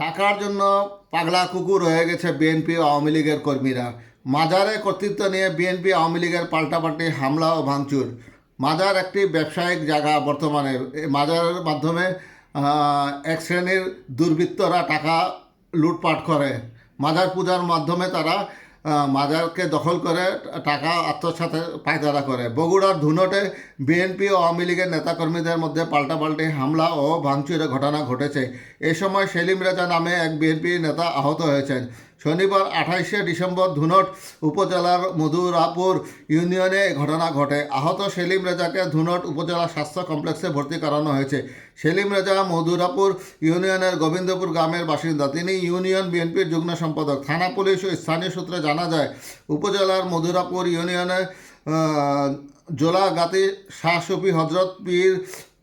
টাকার জন্য পাগলা কুকুর হয়ে গেছে বিএনপি আওয়ামী লীগের কর্মীরা। মাজারে কর্তৃত্ব নিয়ে বিএনপি আওয়ামী লীগের পাল্টাপাল্টি হামলা ও ভাঙচুর। মাজার একটি ব্যবসায়িক জায়গা বর্তমানে। মাজারের মাধ্যমে এক শ্রেণির দুর্বৃত্তরা টাকা লুটপাট করে। মাজার পূজার মাধ্যমে তারা মাজারকে দখল করে টাকা আত্মসাতে পায়তারা করে। বগুড়ার ধুনটে বিএনপি ও আওয়ামী লীগের নেতাকর্মীদের মধ্যে পাল্টাপাল্টি হামলা ও ভাঙচুরের ঘটনা ঘটেছে। এ সময় সেলিম রাজা নামে এক বিএনপি নেতা আহত হয়েছেন। শনিবার আঠাইশে ডিসেম্বর ধুনট উপজেলার মধুরাপুর ইউনিয়নে ঘটনা ঘটে। আহত সেলিম রেজাকে ধুনট উপজেলা স্বাস্থ্য কমপ্লেক্সে ভর্তি করানো হয়েছে। সেলিম রেজা মধুরাপুর ইউনিয়নের গোবিন্দপুর গ্রামের বাসিন্দা। তিনি ইউনিয়ন বিএনপির যুগ্ম সম্পাদক। থানা পুলিশ ও স্থানীয় সূত্রে জানা যায় উপজেলার মধুরাপুর ইউনিয়নে আহ, জোলাগাতি শাহ সুফি হজরত পীর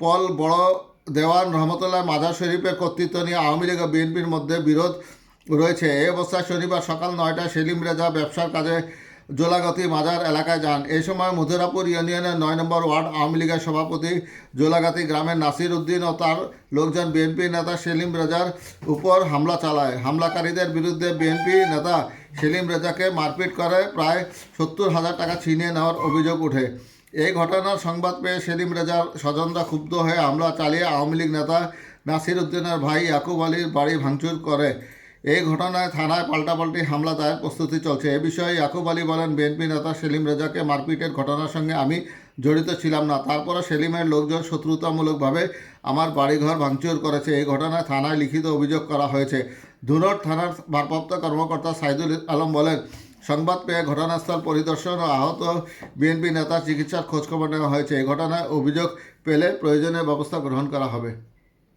পল বড় দেওয়ান রহমতুল্লাহ মাজার শরীফের কর্তৃত্ব নিয়ে আওয়ামী লীগ বিএনপির মধ্যে বিরোধ রয়েছে। এই অবস্থায় শনিবার সকাল নয়টায় সেলিম রেজা ব্যবসার কাজে জোলাগতি মাজার এলাকায় যান। এই সময় মধুরাপুর ইউনিয়নের নয় নম্বর ওয়ার্ড আওয়ামী লীগের সভাপতি জোলাগাতি গ্রামের নাসির উদ্দিন ও তার লোকজন বিএনপি নেতা সেলিম রেজার উপর হামলা চালায়। হামলাকারীদের বিরুদ্ধে বিএনপি নেতা সেলিম রেজাকে মারপিট করে প্রায় সত্তর হাজার টাকা ছিনিয়ে নেওয়ার অভিযোগ ওঠে। এই ঘটনার সংবাদ পেয়ে সেলিম রেজার স্বজনরা ক্ষুব্ধ হয়ে হামলা চালিয়ে আওয়ামী লীগ নেতা নাসির উদ্দিনের ভাই ইয়াকুব আলীর বাড়ি ভাঙচুর করে। এই ঘটনায় থানায় পাল্টাপাল্টি হামলা দায়ের প্রস্তুতি চলছে। এ বিষয়ে ইয়াকুব আলী বলেন, বিএনপি নেতা সেলিম রেজাকে মারপিটের ঘটনার সঙ্গে আমি জড়িত ছিলাম না। তারপরও সেলিমের লোকজন শত্রুতামূলকভাবে আমার বাড়িঘর ভাঙচুর করেছে। এই ঘটনায় থানায় লিখিত অভিযোগ করা হয়েছে। ধুনট থানার ভারপ্রাপ্ত কর্মকর্তা সাইদুল আলম বলেন, সংবাদ পেয়ে ঘটনাস্থল পরিদর্শন ও আহত বিএনপি নেতার চিকিৎসার খোঁজখবর নেওয়া হয়েছে। এই ঘটনায় অভিযোগ পেলে প্রয়োজনীয় ব্যবস্থা গ্রহণ করা হবে।